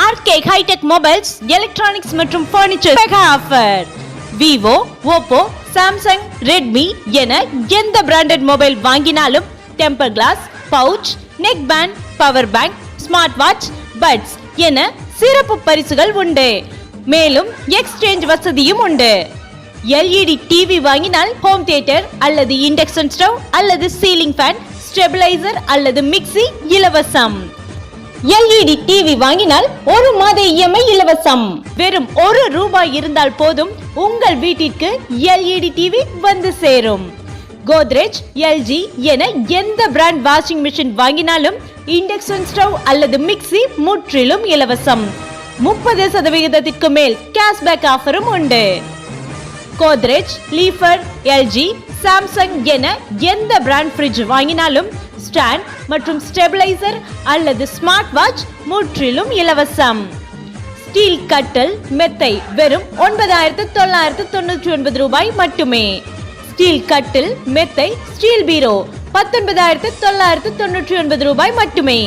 RK hitech mobiles electronics மற்றும் furniture mega offer Vivo Oppo Samsung Redmi என எந்த branded mobile வாங்கினாலும் temper glass pouch neck band power bank smart watch buds என சிறப்பு பரிசுகள் உண்டு. மேலும் எக்ஸ்சேஞ்ச் வசதியும் உண்டு. எல்இடி டிவி வாங்கினால் ஹோம் தியேட்டர் அல்லது இண்டக்ஷன் ஸ்டவ் அல்லது சீலிங் ஃபேன் ஸ்டெபிளைசர் அல்லது மிக்ஸி இலவசம். எல்இடி டிவி வாங்கினால் ஒரு மாத இஎம்ஐ இலவசம். வெறும் ஒரு ரூபாய் இருந்தால் போதும் உங்கள் வீட்டிற்கு எல்இடி டிவி வந்து சேரும். கோத்ரேஜ் எல்ஜி என எந்த பிராண்ட் வாஷிங் மிஷின் வாங்கினாலும் இண்டக்ஷன் ஸ்டவ் அல்லது மிக்ஸி முற்றிலும் இலவசம். முப்பது சதவிகிதத்திற்கு மேல் கேஷ்பேக் ஆஃபரும் உண்டு. கோத்ரேஜ் லீஃபர் எல்ஜி சாம்சங் என எந்த பிராண்ட் ஃப்ரிட்ஜ் வாங்கினாலும் ஸ்டாண்ட் மற்றும் ஸ்டெபிளைசர் அல்லது ஸ்மார்ட் வாட்ச் முற்றிலும் இலவசம். ஸ்டீல் கட்டல் மெத்தை வெறும் ஒன்பதாயிரத்து தொள்ளாயிரத்து தொண்ணூற்றி ஒன்பது ரூபாய் மட்டுமே. ஸ்டீல் கட்டில் மெத்தை ஸ்டீல் பீரோ பத்தொன்பதாயிரத்து தொள்ளாயிரத்து தொண்ணூற்றி ஒன்பது ரூபாய் மட்டுமே.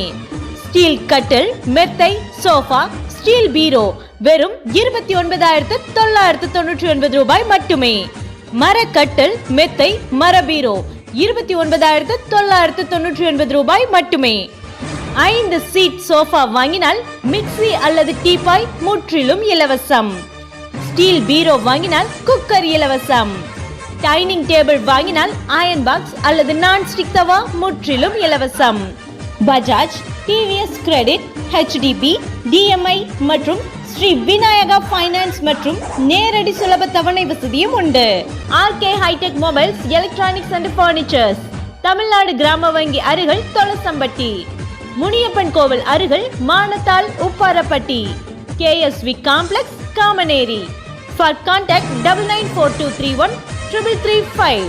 ஸ்டீல் கட்டில் மெத்தை சோஃபா ஸ்டீல் பீரோ வெறும் இருபத்தி ஒன்பதாயிரத்து தொள்ளாயிரத்து தொண்ணூற்றி ஒன்பது ரூபாய் மட்டுமே. மரக்கட்டில் மெத்தை மரபீரோ. இருபத்தி ஒன்பதாயிரத்து தொள்ளாயிரத்து தொண்ணூற்றி ஒன்பது ரூபாய் மட்டுமே. ஐந்து சீட் சோஃபா வாங்கினால் மிக்சி அல்லது டீபாய் முற்றிலும் இலவசம். ஸ்டீல் பீரோ வாங்கினால் குக்கர் இலவசம். டைனிங் டேபிள் வாங்கினால் அயன் பாக்ஸ் அல்லது நான் ஸ்டிக் தவா முற்றிலும் இலவசம். Bajaj TVS credit HDB DMI மற்றும் ஸ்ரீ விநாயகா ஃபைனான்ஸ் மற்றும் நேரடி சுலப தவணை வசதியும் உண்டு. RK hi-tech mobiles electronics and furnitures Tamil Nadu கிராம வங்கி அருகில் தொலசம்பட்டி. முனியப்பன் கோவில் அருகில் Manathal Upparapatti. KSV complex Kamaneri. For contact double nine four two three one triple three five